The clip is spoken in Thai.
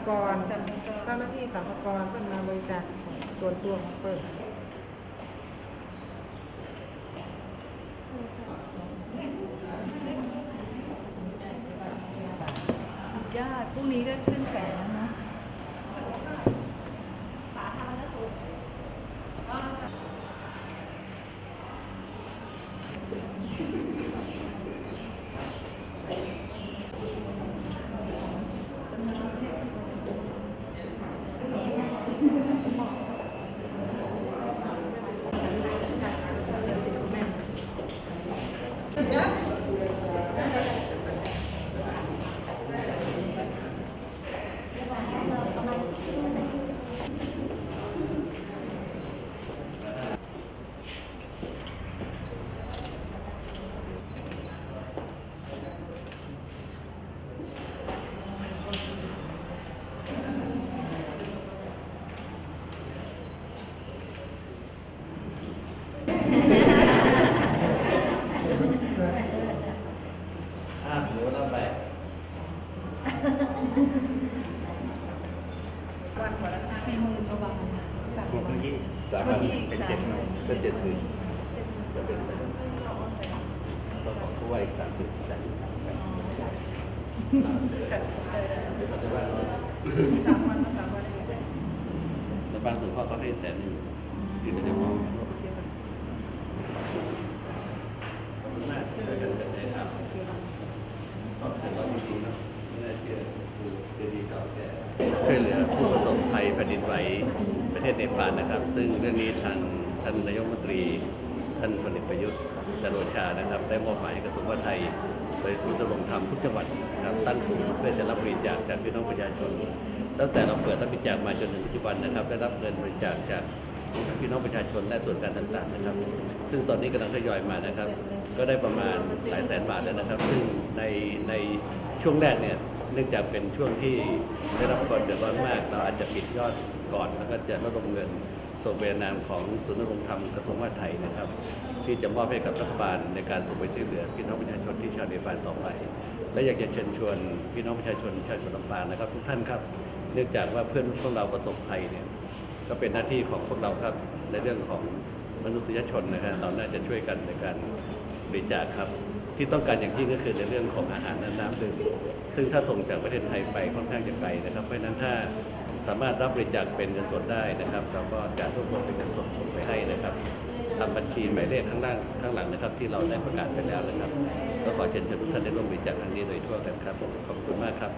สัมภาระเพิ่นมาบริจาคส่วนตัวของเพิ่นสุดยอดพรุ่งนี้ก็ขึ้นแสนแล้วเนอะอะ Yeah? วันสี่หมื่นกว่าบาทสามเมื่อกี้สามพันเป็นเจ็ดหมื่นเป็นเจ็ดหมื่นจะเป็นแสนก็ของผู้ว่าอีกสามสิบแสนสามแสนเดี๋ยวเขาจะว่าเราสามวันสามวันแล้วบางส่วนเขาเขาให้แสนหนึ่งคือจะมองขอบคุณมากช่วยกันกันใจครับก็ถือว่าดีเนาะไม่น่าเชื่อดูคือดีเก่าแก่ ช่วยเหลือผู้ประสบภัยแผ่นดินไหวประเทศเนปาลนะครับ ซึ่งเรื่องนี้ทางท่านนายกรัฐมนตรี ท่านพลเอกประยุทธ์จันโอชานะครับ ได้มอบหมายกระทรวงมหาดไทยโดยศูนย์ดำรงธรรมทุกจังหวัดนะครับตั้งศูนย์เพื่อจะรับบริจาคจากพี่น้องประชาชนตั้งแต่เราเปิดรับบริจาคมาจนถึงปัจจุบันนะครับ ได้รับเงินบริจาคจากพี่น้องประชาชนและส่วนการต่างๆนะครับ ซึ่งตอนนี้กำลังทยอยมานะครับ ก็ได้ประมาณหลายแสนบาทแล้วนะครับ ซึ่งในในช่วงแรกเนี่ย เนื่องจากเป็นช่วงที่ได้รับความเดือดร้อนมาก เราอาจจะปิดยอดก่อนแล้วก็จะระดมเงินส่งเวียนนามของศูนย์นรงธรรมกระทรวงมหาดไทยนะครับ ที่จะมอบให้กับรัฐบาลในการส่งไปช่วยเหลือพี่น้องประชาชนที่ชาวเนปาลต่อไป และอยากจะเชิญชวนพี่น้องประชาชนชาวจังหวัดลำปางนะครับ ทุกท่านครับ เนื่องจากว่าเพื่อนพวกเราประสบภัยเนี่ยก็เป็นหน้าที่ของพวกเราครับในเรื่องของมนุษยชนนะฮะเราน่าจะช่วยกันในการบริจาคครับ ที่ต้องการอย่างยิ่งก็คือในเรื่องของอาหารและน้ำดื่มซึ่งถ้าส่งจากประเทศไทยไปค่อนข้างจะไกลนะครับ เพราะฉะนั้นถ้าสามารถรับบริจาคเป็นเงินสดได้นะครับเราก็จะรวบรวมเป็นเงินสดส่งไปให้นะครับทำบัญชีหมายเลขข้างล่างข้างหลังนะครับ ที่เราได้ประกาศไปแล้วนะครับก็ขอเชิญชวนทุกท่านได้ร่วมบริจาคครั้งนี้โดยทั่วกันครับขอบคุณมากครับ